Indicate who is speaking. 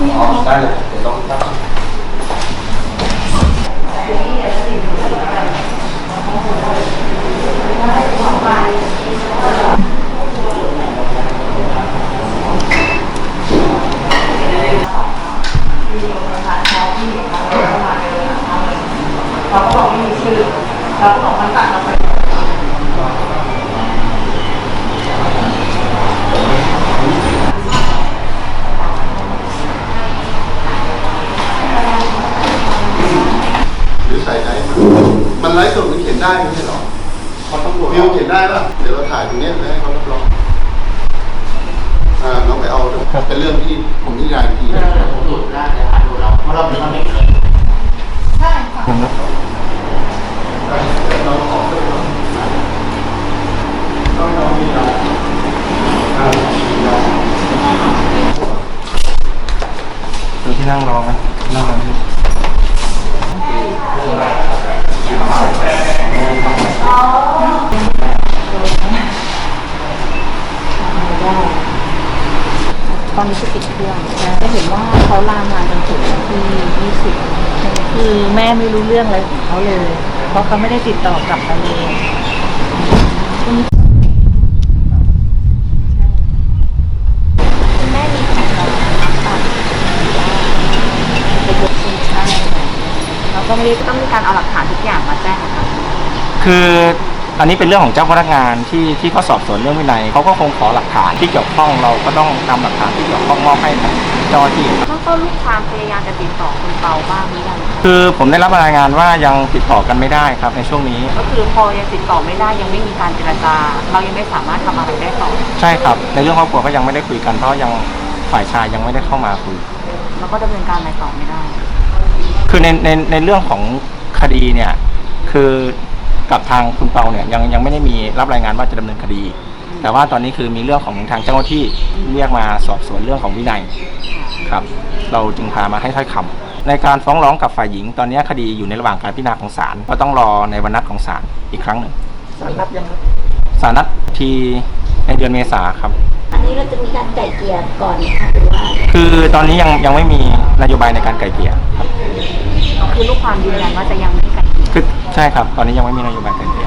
Speaker 1: อ๋อได้เล
Speaker 2: ยเดี๋ยวต้องตั้ง
Speaker 3: เรา
Speaker 1: ก็บอกไม่มีชื่อเราบอกมันตัดเราไป
Speaker 4: หรือใส่ใจมันไลฟ์สดมันเขียนได้ไม่ใช่หรอวิวเขียนได้ป่ะเดี๋ยวเราถ่ายตรงเนี้ยแล้วให้เขารับรองอ่าน้องไปเอาเป็นเรื่องที่ผมนิยายที
Speaker 5: ดูได้เลยค่ะดูเราเพราะเราเป็นคนเด็กเลย
Speaker 1: ใช่ค่ะ
Speaker 4: เราขอด้วยเนาะต้องน้องมีเราอ่ามีเรา
Speaker 2: ดูที่นั่งรอไหมนั่งรอ
Speaker 3: ตอนนี้คือปิดเครื่องจะเห็นว่าเขาลางานจนถึงวันที่ยี่สิบคือแม่ไม่รู้เรื่องอะไรของเขาเลย เพราะเขาไม่ได้ติดต่อกลับมาเลยคุณแม่มีของเราตัดไปยกชิงช่างเราก็ไม่ได้ต้องมีการเอาหลักฐานทุกอย่างมาแจ้งค่ะ
Speaker 2: คือ อันนี้เป็นเรื่องของเจ้าพนักงานที่ที่เขาสอบสวนเรื่องวินัยเขาก็คงขอหลักฐานที่เกี่ยวข้องเราก็ต้องนำหลักฐานที่เกี่ยวข้องมอบให้กับเจ้าหน้าที่ครับ
Speaker 3: เมื่อต้นลูกความพยายามจะติดต่อคุณเปาบ้างหรือยังคะ
Speaker 2: คือผมได้รับรายงานว่ายังติดต่อกันไม่ได้ครับในช่วงนี้
Speaker 3: ก็คือพอยังติดต่อไม่ได้ยังไม่มีการเจรจา เรายังไม่สามารถทำอะไรได้ต่อ
Speaker 2: ใช่ครับ ในเรื่องครอบครัวก็ยังไม่ได้คุยกันเพราะยังฝ่ายชายยังไม่ได้เข้ามาคุย
Speaker 3: เราก็ดำเนินการอะไรต่อไม่ได้
Speaker 2: คือในในในเรื่องของคดีเนี่ย คือ กับทางคุณเปาเนี่ยยังยังไม่ได้มีรับรายงานว่าจะดำเนินคดี แต่ว่าตอนนี้คือมีเรื่องของทางเจ้าหน้าที่เรียกมาสอบสวนเรื่องของวินัยครับ เราจึงพามาให้ถ้อยคำในการฟ้องร้องกับฝ่ายหญิง ตอนนี้คดีอยู่ในระหว่างการพิจารณาของศาลก็ต้องรอในวันนัดของศาลอีกครั้งหนึ่ง
Speaker 3: สำหรับยัง
Speaker 2: ศาลนัดทีในเดือนเมษาครับ
Speaker 6: อันนี้เราจะมีการไก่เกลี่ยก่อนนะคะหรือว่า
Speaker 2: คือตอนนี้ยังยังไม่มีนโยบายในการไกล่เกลี่ยครับ
Speaker 3: คือลูกความยืนยันว่าจะยังไม่ไกลเกลี่ย
Speaker 2: คือใช่ครับ ตอนนี้ยังไม่มีนโยบายเต็ม
Speaker 3: ที่